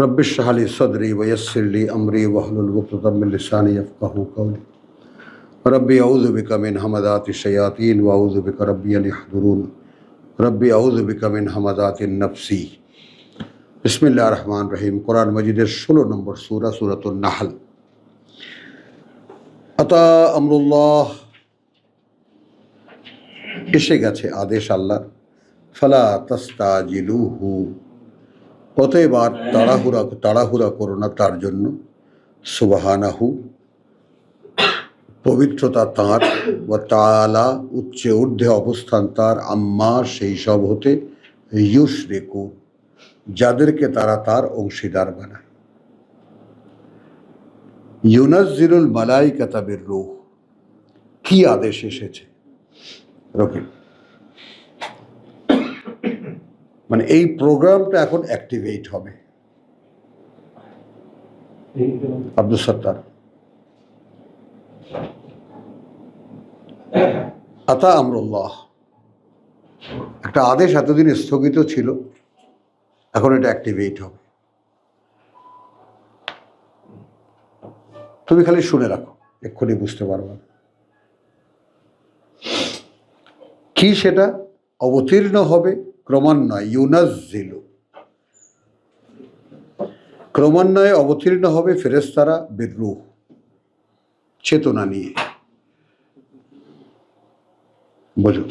رب اشرح لي صدري ويسر لي امري واحلل عقدة من لساني يفقهوا قولي ربي اعوذ بك من همذات الشياطين واعوذ بك ربي ان يحضرون ربي اعوذ بك من همذات النفس بسم الله الرحمن الرحيم কোরআন মজিদের ষোলো নম্বর সূরা সূরাতুন নাহল আতা আমরুল্লাহ এসে গেছে আদেশ আল্লাহর ফালা তাস্তাজিলুহু অতএব আর তাড়াহুড়া তাড়াহুড়া করো না তার জন্য। সুবাহানাহু। পবিত্রতা তাঁর ও তালা উচ্চে ঊর্ধ্বে অবস্থান তার, আম্মা সেই সব হতে ইউস রেকু যাদেরকে তারা তার অংশীদার বানায়। ইউনাজিরুল মালাই কাতাবের রুহ। কি আদেশ এসেছে? রকিব। মানে এই প্রোগ্রামটা এখন অ্যাক্টিভেট হবে। আব্দুল সত্তার। আতা আমরুল্লাহ। একটা আদেশ এতদিন স্থগিত ছিল, এখন এটা অ্যাক্টিভেট হবে। তুমি খালি শুনে রাখো, এক্ষুনি বুঝতে পারবে কি সেটা? অবতীর্ণ হবে ক্রমান্বয়ে ইউনাজিল ক্রমান্বয়ে অবতীর্ণ হবে ফেরেস্তারা বিদ্রুহ, চেতনা নিয়ে। বুঝুন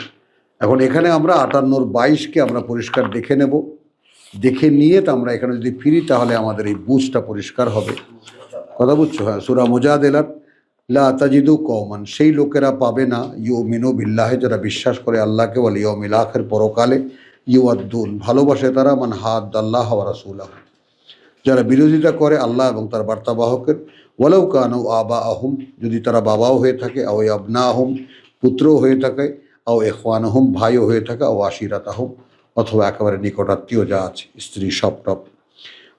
এখন এখানে আমরা আটান্নর বাইশকে আমরা পরিষ্কার দেখে নেব। দেখে নিয়ে তো আমরা এখানে যদি ফিরি, তাহলে আমাদের এই বুঝটা পরিষ্কার হবে। কথা বুঝছ? হ্যাঁ সুরা মুজাদেলার, লা তাজিদু কৌমান সেই লোকেরা পাবে না ইউ মিনু বিল্লাহে, যারা বিশ্বাস করে আল্লাহকে বলে ইউ মিলাখের পরকালে। ইউ আদ্দুন ভালোবাসে তারা মান হাদ আল্লাহ রাসুল্লাহ যারা বিরোধিতা করে আল্লাহ এবং তার বার্তাবাহকের, ওয়ালাউ কানু আবা আহম যদি তারা বাবাও হয়ে থাকে, আও আবনা আহম পুত্রও হয়ে থাকে, আও এখওয়ান আহম ভাইও হয়ে থাকে ও আশিরাত আহম অথবা একেবারে নিকটাত্মীয় যা আছে, স্ত্রী সব টপ।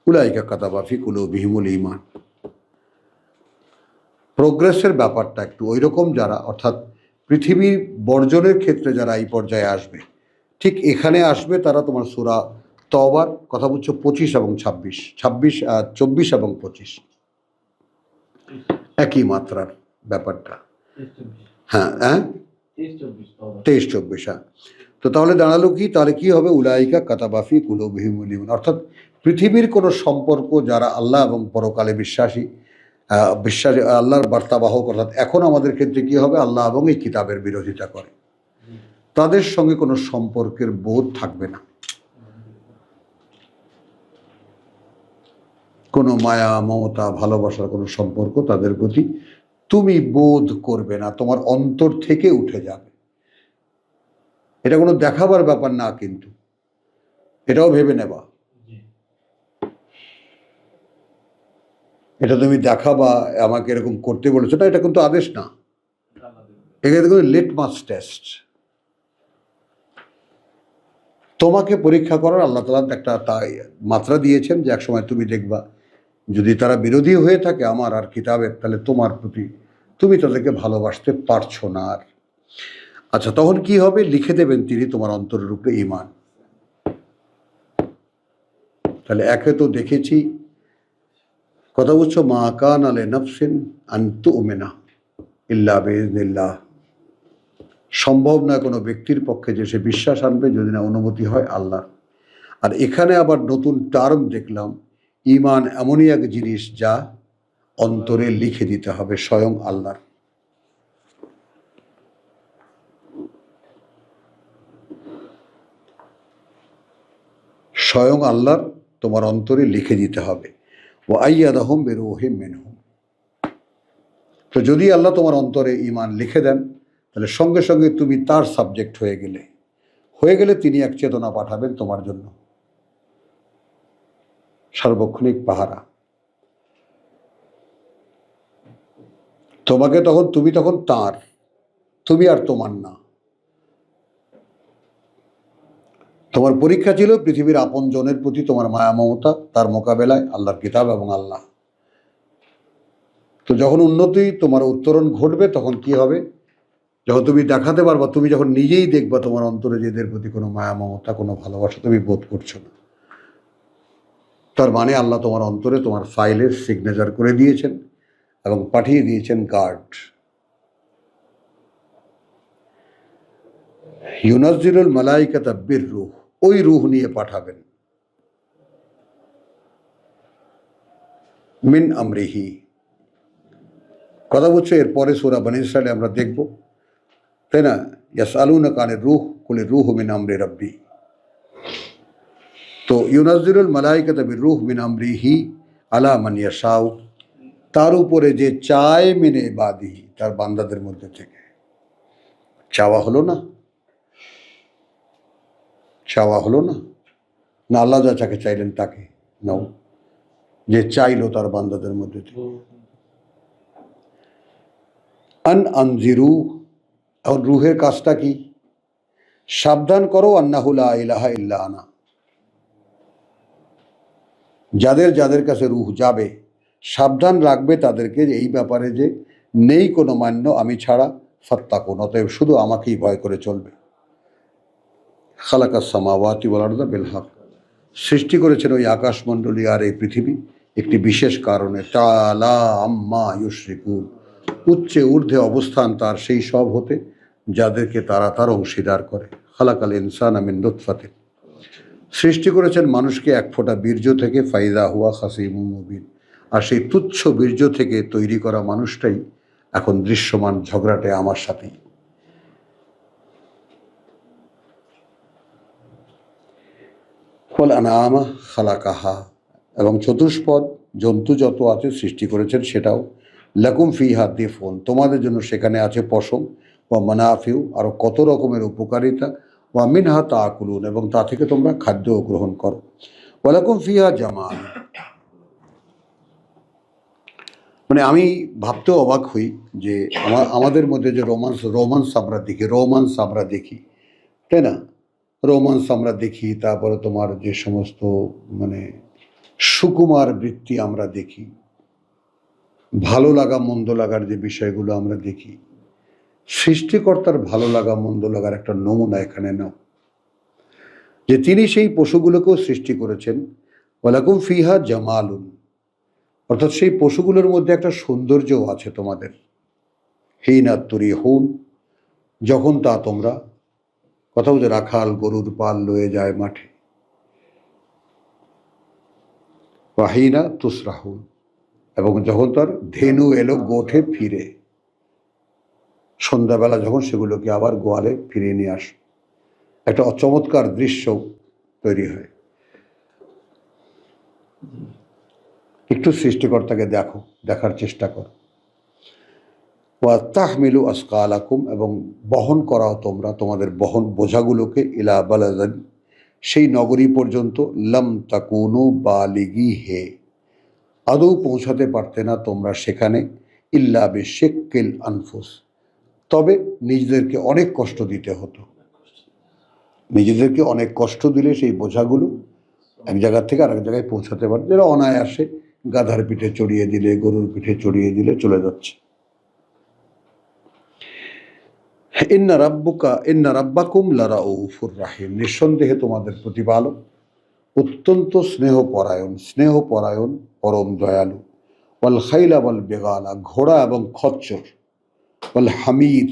উলাইকা কাতাবাফি কুলু বিহিমুল ইমান প্রোগ্রেসের ব্যাপারটা একটু ওই রকম যারা, অর্থাৎ পৃথিবীর বর্জনের ক্ষেত্রে যারা এই পর্যায়ে আসবে ঠিক এখানে আসবে তারা তোমার সুরা তবার কথা বলছো পঁচিশ এবং ছাব্বিশ ছাব্বিশ চব্বিশ এবং পঁচিশ। একই মাত্রার ব্যাপারটা। হ্যাঁ হ্যাঁ? তেইশ চব্বিশ হ্যাঁ। তো তাহলে দাঁড়াল কি? তাহলে কি হবে? উলাইকা কাতাবাফি কুলবিহিমুল ইমান অর্থাৎ পৃথিবীর কোনো সম্পর্ক যারা আল্লাহ এবং পরকালে বিশ্বাসী বিশ্বাসী আল্লাহর বার্তাবাহক অর্থাৎ এখন আমাদের ক্ষেত্রে কি হবে? আল্লাহ এবং এই কিতাবের বিরোধিতা করে। তাদের সঙ্গে কোনো সম্পর্কের বোধ থাকবে না। কোনো মায়া মমতা ভালোবাসার কোনো সম্পর্ক তাদের প্রতি তুমি বোধ করবে না তোমার অন্তর থেকে উঠে যাবে। এটা কোনো দেখাবার ব্যাপার না কিন্তু। এটাও ভেবে নেবা। এটা তুমি দেখাবা আমাকে এরকম করতে বলেছ না এটা কিন্তু আদেশ না। এখানে দেখুন লিটমাস টেস্ট। তোমাকে পরীক্ষা করার আল্লাহ তালা একটা তাই মাত্রা দিয়েছেন যে একসময় তুমি দেখবা, যদি তারা বিরোধী হয়ে থাকে আমার আর কিতাবের, তাহলে তোমার প্রতি তুমি তাদেরকে ভালোবাসতে পারছ না আর। আচ্ছা তখন কি হবে? লিখে দেবেন তিনি তোমার অন্তরের উপরে ইমান তাহলে একে তো দেখেছি। কথা বলছো, মা কান আলে নফসিন আন্তু উমেনা ইল্লা বেজনিল্লাহ সম্ভব না কোনো ব্যক্তির পক্ষে যে সে বিশ্বাস আনবে যদি না অনুমতি হয় আল্লাহ আর এখানে আবার নতুন টার্ম দেখলাম ইমান এমনই এক জিনিস যা অন্তরে লিখে দিতে হবে স্বয়ং আল্লাহর। স্বয়ং আল্লাহর তোমার অন্তরে লিখে দিতে হবে। ও আইয়াদহম বেরোহে মেনহুম। তো যদি আল্লাহ তোমার অন্তরে ইমান লিখে দেন তাহলে সঙ্গে সঙ্গে তুমি তার সাবজেক্ট হয়ে গেলে। হয়ে গেলে তিনি এক চেতনা পাঠাবেন তোমার জন্য। সার্বক্ষণিক পাহারা। তোমাকে তখন, তুমি তখন তার, তুমি আর তোমার না। তোমার পরীক্ষা ছিল পৃথিবীর আপন জনের প্রতি তোমার মায়া মমতা, তার মোকাবেলায় আল্লাহর কিতাব এবং আল্লাহ। তো যখন উন্নতি, তোমার উত্তরণ ঘটবে, তখন কি হবে? যখন তুমি দেখাতে পারবা, তুমি যখন নিজেই দেখবা তোমার অন্তরে এদের প্রতি কোনো মায়া, মমতা, কোনো ভালোবাসা তুমি বোধ করছ না। তার মানে আল্লাহ তোমার অন্তরে তোমার ফাইলের সিগনেচার করে দিয়েছেন এবং পাঠিয়ে দিয়েছেন গার্ড ইউনাজিরুল মালাইকা তাব্বির রুহ, ওই রুহ নিয়ে পাঠাবেন। মিন আমরিহি। কথা বলছো, এরপরে সোরা বানি ইসরায়েলে আমরা দেখব। তাই না ইয়াস আলু না কানের রুহ কুলে রুহ মিন আমরে রব্বি তো ইউনাজিরুল মালাইকা তাবির রুহ মিন আমরিহি আলা মান ইয়াশাউ তার উপরে যে চায় মিনে বাদিহি তার বান্দাদের মধ্যে থেকে চাওয়া হলো না চাওয়া হলো না না আল্লাহ যা যাকে চাইলেন তাকে নাও যে চাইলো তার বান্দাদের মধ্যে থেকে আন আনজিরু আর রুহের কাজটা কি? সাবধান করো আন্নাহুলা ইলাহা ইল্লা আনা। যাদের যাদের কাছে রুহ যাবে, সাবধান রাখবে তাদেরকে যে এই ব্যাপারে যে নেই কোনো মান্য, আমি ছাড়া ফত্তাকুন, অতএব শুধু আমাকেই ভয় করে চলবে। খালাকা সামাওয়াতি বলারদা বেলহাক সৃষ্টি করেছেন ওই আকাশমণ্ডলী আর এই পৃথিবী একটি বিশেষ কারণে। তালা আম্মা ইউশ্রিকুন। উচ্চে ঊর্ধ্বে অবস্থান তার সেই সব হতে, যাদেরকে তারা তার অংশীদার করে। খালাকাল ইনসান আমিন লুৎফাতে সৃষ্টি করেছেন মানুষকে এক ফোঁটা বীর্য থেকে, ফাইদা হুয়া খাসিম মুবিন। আর সেই তুচ্ছ বীর্য থেকে তৈরি করা মানুষটাই এখন দৃশ্যমান ঝগড়াটে আমার সাথেই। ফল আনামা খালাকাহা। এবং চতুষ্পদ জন্তু যত আছে সৃষ্টি করেছেন সেটাও লাকুম ফিহা দিফুন, তোমাদের জন্য সেখানে আছে পশম, বা মানাফিউ আরও কত রকমের উপকারিতা, বা মিনহা তা আকুলুন এবং তা থেকে তোমরা খাদ্য গ্রহণ করো। ওয়ালাকুম ফিহা জামাল মানে আমি ভাবতেও অবাক হই যে আমা- আমাদের মধ্যে যে রোমান্স রোমান্স আমরা দেখি, রোমান্স আমরা দেখি, তাই না? রোমান্স আমরা দেখি, তারপরে তোমার যে সমস্ত মানে সুকুমার বৃত্তি আমরা দেখি ভালো লাগা, মন্দ লাগার যে বিষয়গুলো আমরা দেখি, সৃষ্টিকর্তার ভালো লাগা, মন্দ লাগার একটা নমুনা এখানে নাও। যে তিনি সেই পশুগুলোকেও সৃষ্টি করেছেন। ওয়ালাকুম ফিহা জামালুন। অর্থাৎ সেই পশুগুলোর মধ্যে একটা সৌন্দর্যও আছে তোমাদের। হিনাত্তরি হুন যখন তা তোমরা, কথা বলছে, রাখাল গরুর পাল লয়ে যায় মাঠে। ওয়াহিনা তুসরাহুন। এবং যখন তার ধেনু এলো গোঠে ফিরে, সন্ধ্যাবেলা যখন সেগুলোকে আবার গোয়ালে ফিরিয়ে নিয়ে আস, একটা অচমৎকার দৃশ্য তৈরি হয়। একটু সৃষ্টিকর্তাকে দেখো, দেখার চেষ্টা করো। ওয়া তাহমিলু আসকালাকুম এবং বহন করাও তোমরা তোমাদের বহন বোঝাগুলোকে ইলা বালাদান সেই নগরী পর্যন্ত, লম তাকুনু বালিগি হে। আদৌ পৌঁছাতে পারতে না তোমরা সেখানে, ইল্লা বে শেক্কেল আনফুস। তবে নিজেদেরকে অনেক কষ্ট দিতে হতো। নিজেদেরকে অনেক কষ্ট দিলে সেই বোঝাগুলো এক জায়গা থেকে আরেক জায়গায় পৌঁছাতে পারে। যেটা অনায়াসে গাধার পিঠে চড়িয়ে দিলে, গরুর পিঠে চড়িয়ে দিলে চলে যাচ্ছে। ইন্না রাব্বুকা, ইন্না রাব্বাকুম লারা উফুর রাহিম। নিঃসন্দেহে তোমাদের প্রতিপালক অত্যন্ত স্নেহপরায়ণ স্নেহপরায়ণ, পরম দয়ালু। ওয়াল খাইলা ওয়াল বেগালা, ঘোড়া এবং খচ্চর। ওয়াল হামির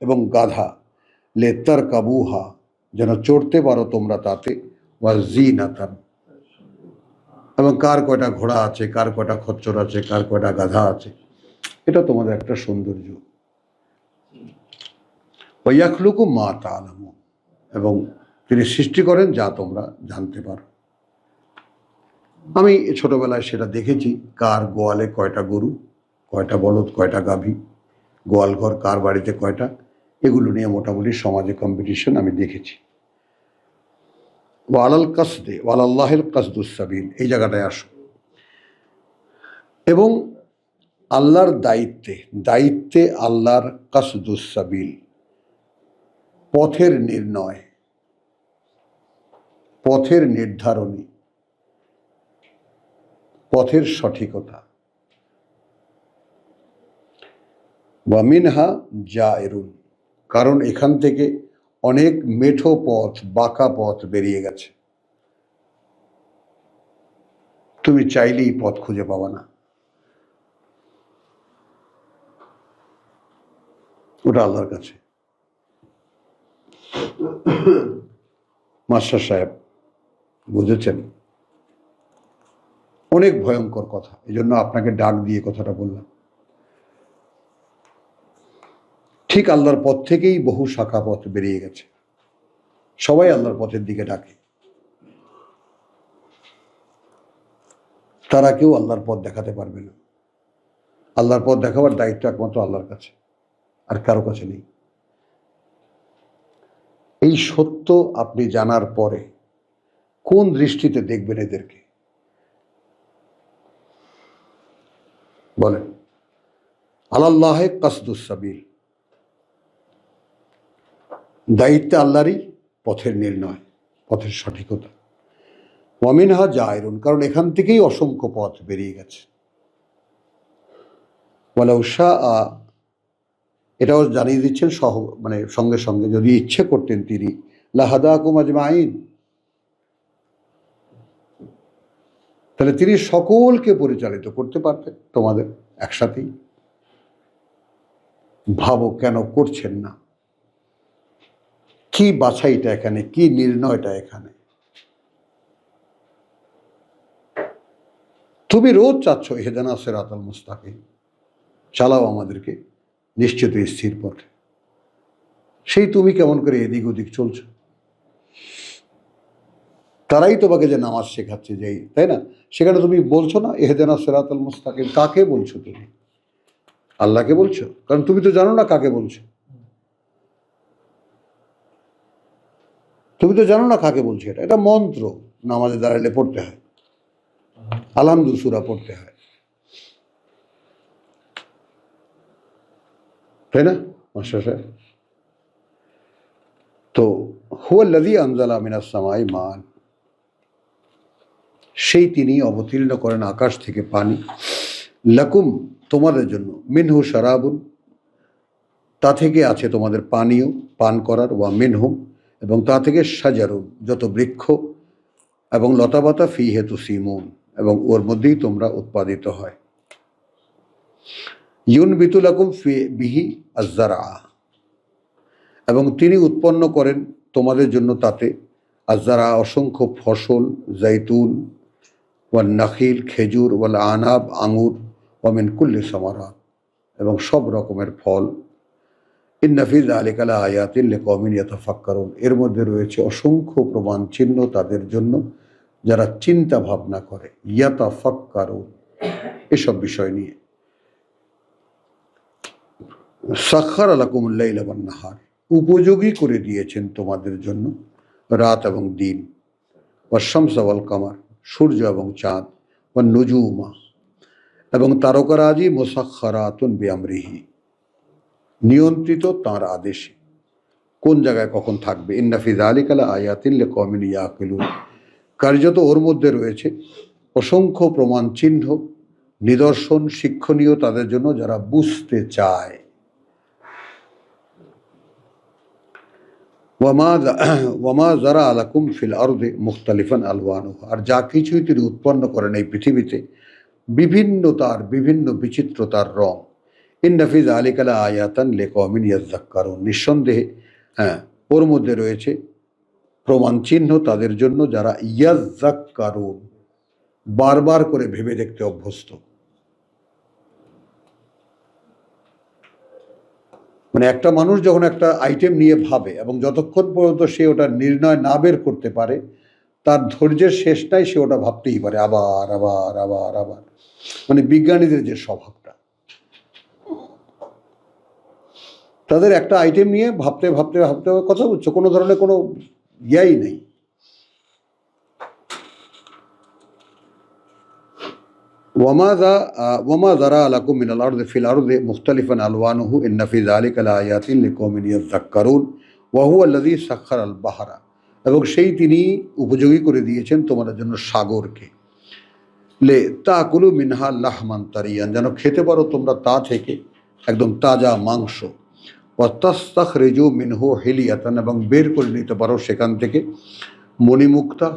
এবং গাধা। লেতার কাবুহা যেন চড়তে পারো তোমরা তাতে। ওয়াল জিনাতান। এবং কার কয়টা ঘোড়া আছে, কার কয়টা খচ্চর আছে, কার কয়টা গাধা আছে, এটা তোমাদের একটা সৌন্দর্য। ওয়াখলুকু মা তালামু এবং তিনি সৃষ্টি করেন যা তোমরা জানতে পারো। আমি ছোটবেলায় সেটা দেখেছি, কার গোয়ালে কয়টা গরু, কয়টা বলদ, কয়টা গাভী, গোয়াল ঘর কার বাড়িতে কয়টা, এগুলো নিয়ে মোটামুটি সমাজে কম্পিটিশন আমি দেখেছি। ওয়ালাল কাসদে ওয়ালাল্লাহের কাসদুসাবিল এই জায়গাটায় আসো। এবং আল্লাহর দায়িত্বে দায়িত্বে আল্লাহর কাসদুসাবিল পথের নির্ণয়, পথের নির্ধারণী। পথের সঠিকতা। বা মিনহা যা এরুন কারণ এখান থেকে অনেক মেঠো পথ, বাঁকা পথ বেরিয়ে গেছে। তুমি চাইলেই পথ খুঁজে পাবা না। ওটা আল্লাহর কাছে। মাস্টার সাহেব বুঝেছেন? অনেক ভয়ঙ্কর কথা। এই জন্য আপনাকে ডাক দিয়ে কথাটা বললাম। ঠিক আল্লাহর পথ থেকেই বহু শাখা পথ বেরিয়ে গেছে। সবাই আল্লাহর পথের দিকে ডাকে। তারা কেউ আল্লাহর পথ দেখাতে পারবে না। আল্লাহর পথ দেখাবার দায়িত্ব একমাত্র আল্লাহর কাছে, আর কারও কাছে নেই। এই সত্য আপনি জানার পরে কোন দৃষ্টিতে দেখবেন এদেরকে? বলেন আল্লাহে কাসদুসাবিল দায়িত্ব আল্লাহরই, পথের নির্ণয়, পথের সঠিকতা। ওয়ামিনহা জায়রুন কারণ এখান থেকেই অসংখ্য পথ বেরিয়ে গেছে। বলে উষা এটাও জানিয়ে দিচ্ছেন সহ মানে সঙ্গে সঙ্গে, যদি ইচ্ছে করতেন তিনি লাহাদা কুমাজমাইন তাহলে তিনি সকলকে পরিচালিত করতে পারতেন তোমাদের একসাথেই। ভাবো কেন করছেন না? কি বাছাইটা এখানে? কি নির্ণয়টা এখানে? তুমি রোজ চাচ্ছ হেদানা সেরাতাল মুস্তাকিম, চালাও আমাদেরকে, নিশ্চিত স্থির পথে। সেই তুমি কেমন করে এদিক ওদিক চলছো? তারাই তোমাকে যে নামাজ শেখাচ্ছে যে তাই না? সেখানে তুমি বলছো না এহেদেনা সেরাতাল মুস্তাকিম কাকে বলছো তুমি? আল্লাহকে বলছো? কারণ তুমি তো জানো না কাকে বলছো। তুমি তো জানো না কাকে বলছো এটা। এটা মন্ত্র, নামাজে দাঁড়ালে পড়তে হয়। আলহামদুল সুরা পড়তে হয়। তাই না, মাস্টার তো হুয়াল্লাদি আনজালা মিনাস সামাই মান। সেই তিনি অবতীর্ণ করেন আকাশ থেকে পানি। লাকুম তোমাদের জন্য। মিনহু সারাবুন তা থেকে আছে তোমাদের পানীয়, পান করার, ওয়া মিনহুম এবং তা থেকে সাজারুন, যত বৃক্ষ। এবং লতাপাতা ফি হেতু সিমুন এবং ওর মধ্যেই তোমরা উৎপাদিত হয়। ইউন বিতুলাকুম ফি বিহি আজারা এবং তিনি উৎপন্ন করেন তোমাদের জন্য তাতে। আজারা অসংখ্য ফসল জাইতুন ওয়াল নাখিল, খেজুর, ওয়াল আনাব, আঙুর ওয়ামিন কুল্লি সামারা এবং সব রকমের ফল। In ইন্নাফিজ আলিকালা আয়াতিল cumin ইয়াতাফাক্কারুন। এর মধ্যে রয়েছে অসংখ্য প্রমাণ চিহ্ন তাদের জন্য যারা চিন্তা ভাবনা করে। ইয়াতাফাক্কারুন। এসব বিষয় নিয়ে। সাক্ষার আলাকুমুল্লাহ নাহার। উপযোগী করে দিয়েছেন তোমাদের জন্য রাত এবং দিন। ওয়াশামসাওয়াল কামার। সূর্য এবং চাঁদ বা নজুমা। এবং তারকারাজি মোসাক্ষরাতুন বিয়ামরিহি নিয়ন্ত্রিত তাঁর আদেশে। কোন জায়গায় কখন থাকবে? ইন্নাফিজ আলিকালা আয়াতিল্লে কমিন ইয়াকিলুন। কার্যত ওর মধ্যে রয়েছে অসংখ্য প্রমাণ চিহ্ন, নিদর্শন, শিক্ষণীয় তাদের জন্য যারা বুঝতে চায়। ওয়ামা ওয়ামা আলাকুম ফিল আরদে মুখতালিফান আলওয়ানু আর যা কিছুই তিনি উৎপন্ন করেন এই পৃথিবীতে বিভিন্ন তার বিভিন্ন বিচিত্রতার রং। ইন্নাফিজ আলিকালা আয়াতান লে কমিন ইয়াজ্জাক্কারুন নিঃসন্দেহে হ্যাঁ ওর মধ্যে রয়েছে প্রমাণ চিহ্ন তাদের জন্য যারা ইয়াজ্জাক্কারুন বারবার করে ভেবে দেখতে অভ্যস্ত। মানে একটা মানুষ যখন একটা আইটেম নিয়ে ভাবে এবং যতক্ষণ পর্যন্ত সে ওটা নির্ণয় না বের করতে পারে, তার ধৈর্যের শেষটাই সে ওটা ভাবতেই পারে, আবার আবার আবার আবার। মানে বিজ্ঞানীদের যে স্বভাবটা। তাদের একটা আইটেম নিয়ে ভাবতে ভাবতে ভাবতে কথা বলছো, কোনো ধরনের কোনো ইয়াই নেই। ওমা দা ওমা জারা আলাকুম মিনাল আর্দ ফিল আর্দ মুখতালিফান আলওয়ানহু ইন্নাফিজ আলিক আলায়াতিন লিকমিনিয়া জাক্কারুন ওয়াহু আল্লাদি সাক্ষার আল বাহারা এবং সেই তিনি উপযোগী করে দিয়েছেন তোমাদের জন্য সাগরকে। লে তা কুলু মিনহা লাহমান তারিয়ান, যেন খেতে পারো তোমরা তা থেকে, একদম তাজা মাংস। অত্যাস্তাখ রেজু মিনহু হেলিয়াতান, এবং বের করে নিতে পারো সেখান থেকে মণিমুক্তা,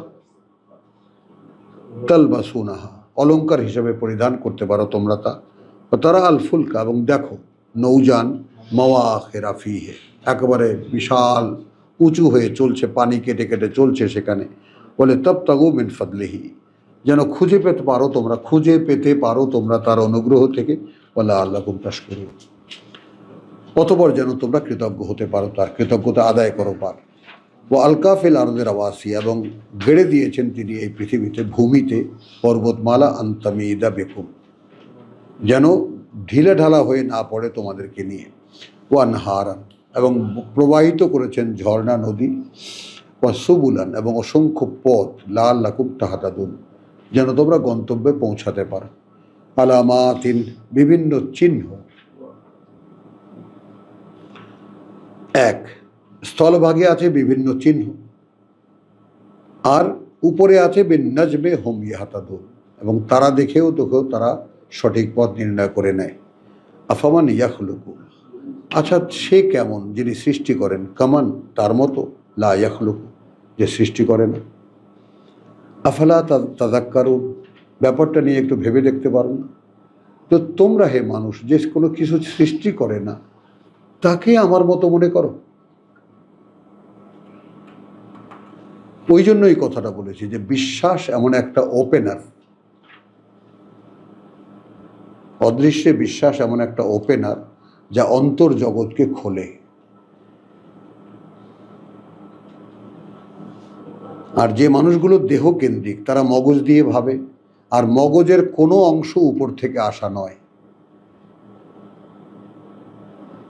তালবাসুনাহা। অলংকার হিসেবে পরিধান করতে পারো তোমরা তা। তারা আল ফুলকা এবং দেখো নৌজান মাওয়া খেরাফি হে একেবারে বিশাল, উঁচু হয়ে চলছে, পানি কেটে কেটে চলছে সেখানে। বলে, তব তাগু মিন ফদলিহি। যেন খুঁজে পেতে পারো তোমরা, খুঁজে পেতে পারো তোমরা তার অনুগ্রহ থেকে। বলে আল্লাহ কুমতাস করো অতপর যেন তোমরা কৃতজ্ঞ হতে পারো তার কৃতজ্ঞতা আদায় করো পার ও আলকাফিল আরদের আবাসী এবং গেড়ে দিয়েছেন তিনি এই পৃথিবীতে, ভূমিতে, পর্বতমালা আন্তামিদা বেকুম। যেন ঢিলে ঢালা হয়ে না পড়ে তোমাদেরকে নিয়ে। ওয়ান হারান এবং প্রবাহিত করেছেন ঝর্ণা নদী, ও সুবুলান এবং অসংখ্য পথ, লাল লাকুব তাহাতাদুন। যেন তোমরা গন্তব্যে পৌঁছাতে পারো। আলামাতিন বিভিন্ন চিহ্ন। এক স্থলভাগে আছে বিভিন্ন চিহ্ন। আর উপরে আছে বিন্নাজবে হোম ইহাতাদুন এবং তারা দেখেও তোকেও তারা সঠিক পথ নির্ণয় করে নেয়। আফামান ইয়াখলুকু। আচ্ছা সে কেমন যিনি সৃষ্টি করেন? কামান, তার মতো? লা ইয়াখলুকু, যে সৃষ্টি করে না। আফালা তাদাক্কারুন। ব্যাপারটা নিয়ে একটু ভেবে দেখতে পারো না তো তোমরা হে মানুষ, যে কোনো কিছু সৃষ্টি করে না, তাকে আমার মতো মনে করো? ওই জন্য এই কথাটা বলেছি যে বিশ্বাস এমন একটা ওপেনার অদৃশ্যে বিশ্বাস এমন একটা ওপেনার যা অন্তর জগৎকে খোলে। আর যে মানুষগুলো দেহকেন্দ্রিক তারা মগজ দিয়ে ভাবে, আর মগজের কোনো অংশ উপর থেকে আসা নয়।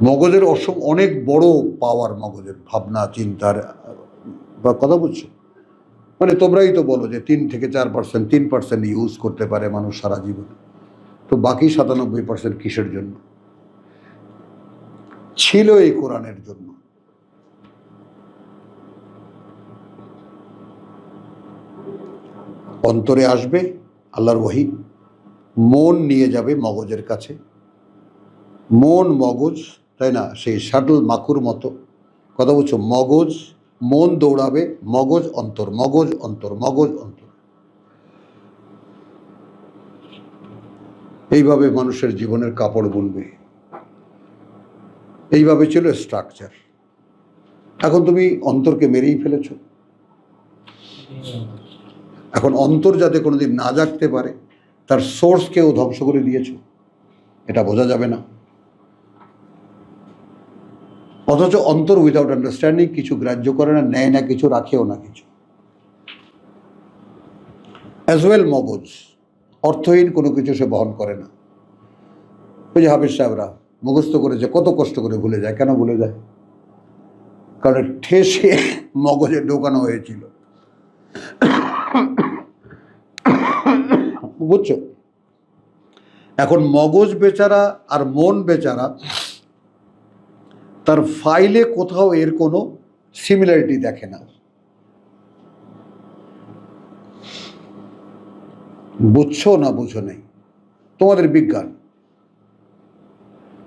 মগজের অসম অনেক বড় পাওয়ার মগজের ভাবনা, চিন্তার, বা কথা বুঝছ মানে তোমরাই তো বলো যে তিন থেকে চার পার্সেন্ট তিন পার্সেন্ট ইউজ করতে পারে মানুষ সারা জীবন। তো বাকি সাতানব্বই পার্সেন্ট কিসের জন্য? ছিল এই কোরআনের জন্য। অন্তরে আসবে আল্লাহর ওয়াহি মন নিয়ে যাবে মগজের কাছে। মন মগজ, তাই না? সেই শাটল মাকুর মতো। কথা বলছো, মগজ মন দৌড়াবে, মগজ অন্তর মগজ অন্তর মগজ অন্তর। এইভাবে মানুষের জীবনের কাপড় বুনবে। এইভাবে ছিল স্ট্রাকচার এখন তুমি অন্তরকে মেরেই ফেলেছ। এখন অন্তর যাতে কোনোদিন না জাগতে পারে, তার সোর্সকেও ধ্বংস করে দিয়েছ। এটা বোঝা যাবে না। অথচ অন্তর উইদাউট আন্ডারস্ট্যান্ডিং কিছু গ্রাহ্য করে না, নেয় না কিছু, রাখেও না কিছু। অ্যাজ ওয়েল মগজ, অর্থহীন কোনো কিছু সে বহন করে না। ওই যে হাফিজ সাহেবরা মুখস্থ করেছে, কত কষ্ট করে ভুলে যায়, কেন ভুলে যায়? কারণ ঠেসে মগজে ঢোকানো হয়েছিল। বুঝছ? এখন মগজ বেচারা আর মন বেচারা তার ফাইলে কোথাও এর কোনো সিমিলারিটি দেখে না। বুঝছ না বুঝো নেই? তোমাদের বিজ্ঞান।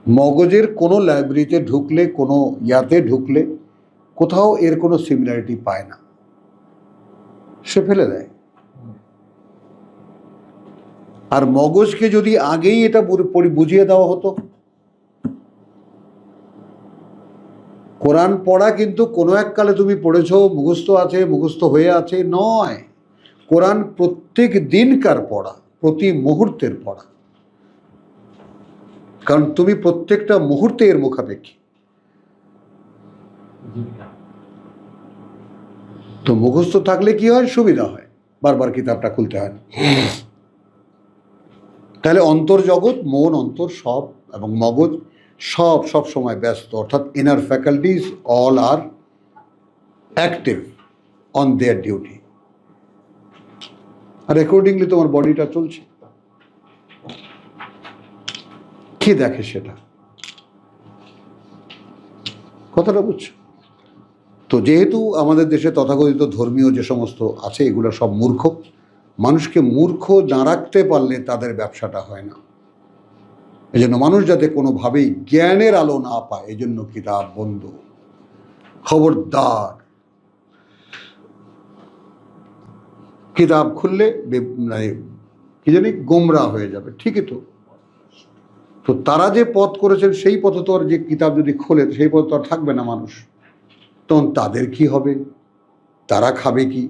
মগজের কোনো লাইব্রেরিতে ঢুকলে, কোনো ইয়াতে ঢুকলে কোথাও এর কোনো সিমিলারিটি পায় না। সে ফেলে দেয়। আর মগজকে যদি আগেই এটা বুঝিয়ে দেওয়া হতো কোরআন পড়া কিন্তু কোনো এক কালে তুমি পড়েছো, মুখস্থ আছে, মুখস্থ হয়ে আছে, নয়। কোরআন প্রত্যেক দিনকার পড়া, প্রতি মুহূর্তের পড়া। কারণ তুমি প্রত্যেকটা মুহূর্তে এর মুখাপেক্ষী। তো মুখস্থ থাকলে কি হয়? সুবিধা হয়। বারবার কিতাবটা খুলতে হয় না। তাহলে অন্তর্জগৎ, মন, অন্তর সব এবং মগজ সব সব সময় ব্যস্ত। অর্থাৎ inner faculties all are active on their duty R accordingly তোমার বডিটা চলছে। কে দেখে সেটা? কথাটা বুঝছ? তো যেহেতু আমাদের দেশে তথাকথিত ধর্মীয় যে সমস্ত আছে, এগুলো সব মূর্খ, মানুষকে মূর্খ না রাখতে পারলে তাদের ব্যবসাটা হয় না। এই জন্য মানুষ যাতে কোনোভাবেই জ্ঞানের আলো না পায় এই জন্য কিতাব বন্ধ। খবরদার। কিতাব খুললে মানে কি জানি, গোমরা হয়ে যাবে, ঠিকই তো। তো তারা যে পথ করেছেন, সেই পথে তো আর যে কিতাব যদি খোলে সেই পথে তো আর থাকবে না মানুষ। তখন তাদের কি হবে? তারা খাবে কি?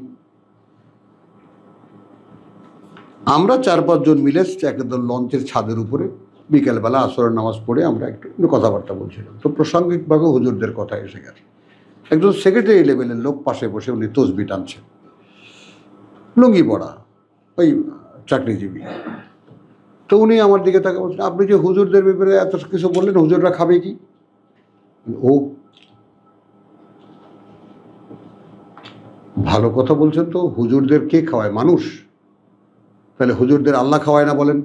আমরা চার পাঁচজন মিলে একদম লঞ্চের ছাদের উপরে বিকেলবেলা আসরের নামাজ পড়ে আমরা একটু কথাবার্তা বলছিলাম। তো প্রাসঙ্গিকভাবে হুজুরদের কথা এসে গেছে। একজন সেক্রেটারি লেভেলের লোক পাশে বসে উনি তসবি টানছেন। লুঙ্গি পড়া ওই চাকরিজীবী। তো উনি আমার দিকে তাকে বলছেন, আপনি যে হুজুরদের ব্যাপারে এত কিছু বললেন, হুজুররা খাবে কি? ও ভালো কথা বলছেন তো, হুজুরদের কে খাওয়ায়? মানুষ? তাহলে হুজুরদের আল্লাহ খাওয়ায় না বলেন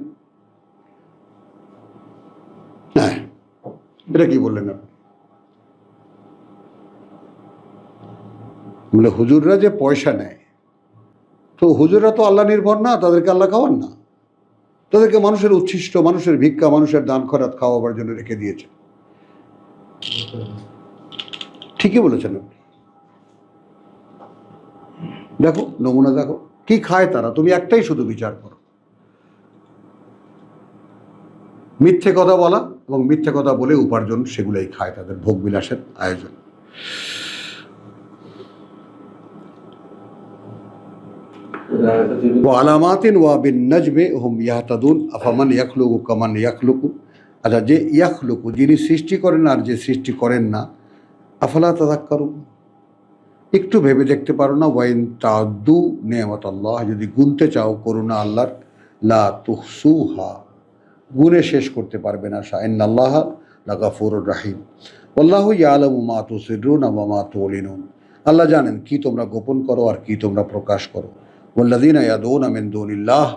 হ্যাঁ এটা কি বললেন আপনি? বলে, হুজুররা যে পয়সা নেয়, তো হুজুররা তো আল্লাহ নির্ভর না, তাদেরকে আল্লাহ খাওয়ান না। তাদেরকে মানুষের উচ্ছিষ্ট, মানুষের ভিক্ষা, মানুষের দান খরাত খাওয়াবার জন্য রেখে দিয়েছে। ঠিকই বলেছেন আপনি। দেখো, নমুনা দেখো, কি খায় তারা? তুমি একটাই শুধু বিচার করো। মিথ্যে কথা বলা এবং মিথ্যে কথা বলে উপার্জন সেগুলোই খায় তাদের ভোগ বিলাসের আয়োজন ওয়ালামাতিন ওয়া বিন নজমে হুম ইয়াহতাদুন, আফামান ইয়াখলুকু কামান ইয়াখলুকু। আচ্ছা যে ইয়াখলুকু যিনি সৃষ্টি করেন আর যে সৃষ্টি করেন না, আফালা তাদাক্কারু একটু ভেবে দেখতে পারো না, ওয়াইন তাদু নেয়ামত আল্লাহ যদি গুনতে চাও করুণা আল্লাহর, লা তুহসুহা। গুনে শেষ করতে পারবে না শাহিন আল্লাহ লাগাফুর রাহিম। আল্লাহ ইয়ালামু মা তুসিরুন ওয়া মা তুলিনুন। আল্লাহ জানেন কি তোমরা গোপন করো আর কি তোমরা প্রকাশ করো। ওয়াল্লাদিন ইয়াদুন মিন দুনিল্লাহ,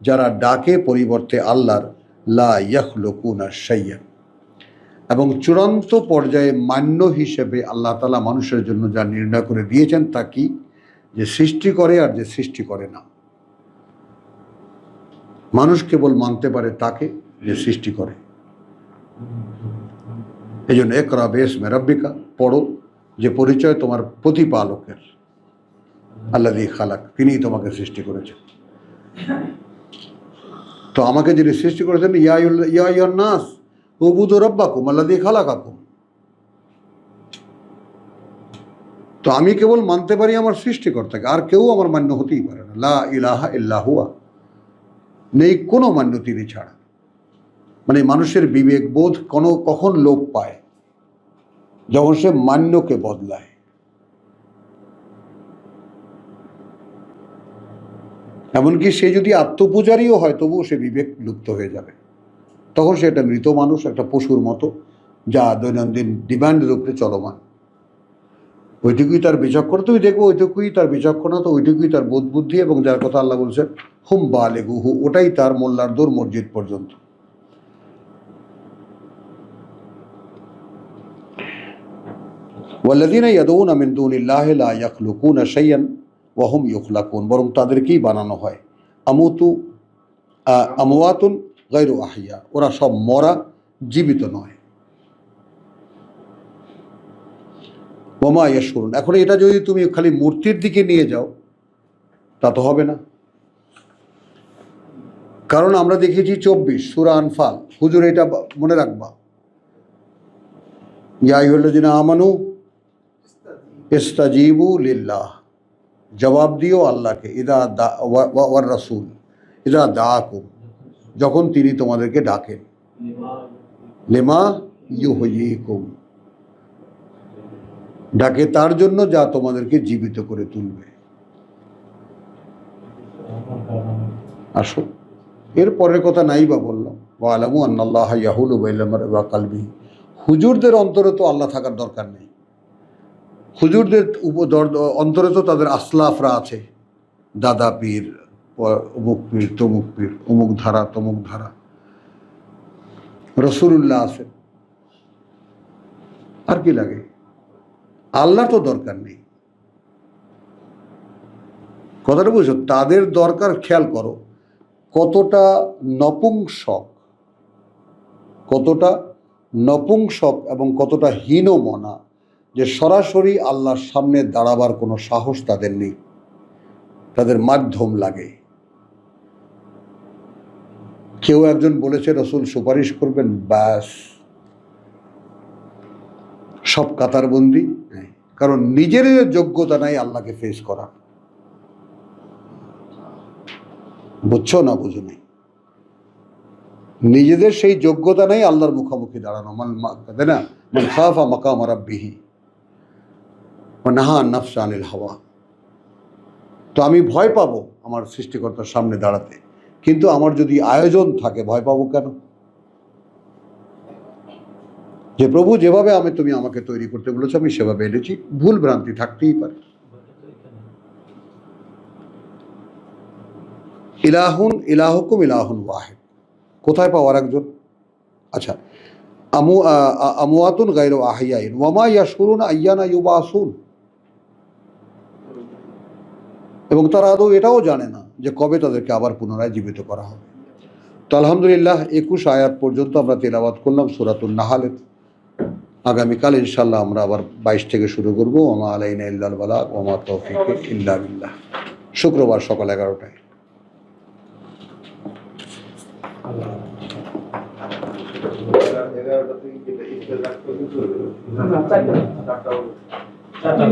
যারা ডাকে পরিবর্তে আল্লাহর, লা ইয়াখলুকুনা শাইয়্যান এবং চূড়ান্ত পর্যায়ে মান্য হিসেবে আল্লাহ তালা মানুষের জন্য যা নির্ণয় করে দিয়েছেন তা কি? যে সৃষ্টি করে আর যে সৃষ্টি করে না। মানুষ কেবল মানতে পারে তাকে যে সৃষ্টি করে। এই জন্য একরা বেশ মেরাব্বিকা পড়ো যে পরিচয় তোমার প্রতিপালকের আল্লাহ খালাক, তিনিই তোমাকে সৃষ্টি করেছেন। তো আমাকে যিনি সৃষ্টি করেছেন, ইয়া ইয়া নাস, উবুদ রব্বাকুম আল্লাহ খালাকাকুম। তো আমি কেবল মানতে পারি আমার সৃষ্টিকর্তাকে, আর কেউ আমার মান্য হতেই পারে না। লা ইলাহা ইল্লাহুয়া নেই কোনো তিনি ছাড়া। মানে মানুষের বিবেক বোধ কোনো কখন লোপ পায়, যখন সে মান্যকে বদলায়। এমনকি সে যদি আত্মপূজারীও হয়, তবুও সে বিবেক লুপ্ত হয়ে যাবে। তখন সে একটা মৃত মানুষ, একটা পশুর মতো, যা দৈনন্দিন ডিমান্ডের উপরে চলমান। ওইটুকুই তার বিচক্ষণ তুমি দেখব ওইটুকুই তার বিচক্ষণতা, ওইটুকুই তার বোধ বুদ্ধি এবং যার কথা আল্লাহ বলছেন হুম বা লেগুহু ওটাই তার মোল্লার দৌড় মসজিদ পর্যন্ত। ওয়াল্লাদিনা ইয়াদউনা মিন দুনিল্লাহি লা ইয়াখলুকুনা শাইয়ান ওয়া হুম ইখলাকুন বরং তাদেরকেই বানানো হয়। আমুতু আমওয়াতুন গায়রু আহিয়া ওরা সব মরা, জীবিত নয়। বোমা করুন এখন এটা যদি তুমি খালি মূর্তির দিকে নিয়ে যাও, তা তো হবে না। কারণ আমরা দেখেছি চব্বিশ, সুরা আনফাল। হুজুর এটা মনে রাখবা। ইয়াইহল্লাদিন আমানু ইস্তাজিবু লিল্লাহ। জবাব দিও আল্লাহকে, ইদা দা ওয়ার রাসুল, ইদা দা যখন তিনি তোমাদেরকে ডাকেন। লেমা ইউ কুম ডাকে তার জন্য যা তোমাদেরকে জীবিত করে তুলবে। আসো। এর পরের কথা নাই বা বললাম ও আলামু আন্নাল্লাহ ইয়াহুল বা কালবি হুজুরদের অন্তরে তো আল্লাহ থাকার দরকার নেই। হুজুরদের উপ অন্তরে তো তাদের আসলাফরা আছে। দাদা পীর অমুক পীর, তমুক পীর, অমুক ধারা, তমুক ধারা। রসুল্লাহ আছে। আর কি লাগে? আল্লাহ তো দরকার নেই। কথাটা বুঝছ? তাদের দরকার খেয়াল করো। কতটা নপুংসক কতটা নপুংসক এবং কতটা হীনমনা যে সরাসরি আল্লাহর সামনে দাঁড়াবার কোনো সাহস তাদের নেই। তাদের মাধ্যম লাগে। কেউ একজন বলেছে, রসুল সুপারিশ করবেন, ব্যাস। সব কাতারবন্দি। কারণ নিজের যোগ্যতা নাই আল্লাহকে ফেস করা বুঝছ না বুঝো নাই? নিজেদের সেই যোগ্যতা নেই আল্লাহর মুখোমুখি দাঁড়ানো। মান তাই না? মান খাফা মাকাম রাব্বিহি। ওয়া নাহা নাফস আনিল হাওয়া। তো আমি ভয় পাবো আমার সৃষ্টিকর্তার সামনে দাঁড়াতে। কিন্তু আমার যদি আয়োজন থাকে, ভয় পাবো কেন? যে প্রভু, যেভাবে আমি তুমি আমাকে তৈরি করতে বলেছ, আমি সেভাবে এনেছি। ভুল ভ্রান্তি থাকতেই পারে। ইলাহুন, ইলাহকুম ইলাহুন ওয়াহেদ। কোথায় পাওয়ার একজন? আচ্ছা আমু, আ- আ- আমওয়াতুন গাইর আহিয়াইন। ওয়ামা ইয়াশকুরুন আইয়ানা ইউবাসুন। এবং তারা আদৌ এটাও জানে না যে কবে তাদেরকে আবার পুনরায় জীবিত করা হবে। তো আলহামদুলিল্লাহ, একুশ আয়াত পর্যন্ত আমরা তেলাওয়াত করলাম সুরাতুল নাহালের। আগামীকাল ইনশাল্লাহ আমরা আবার বাইশ থেকে শুরু করব। ওমা আলাইনা ইল্লাল বালাগ ওমা তৌফিক ইল্লা বিল্লাহ। শুক্রবার সকাল এগারোটায় এগারোটা থেকে যেটা ইফতার রাখতে হবে না, চারটে।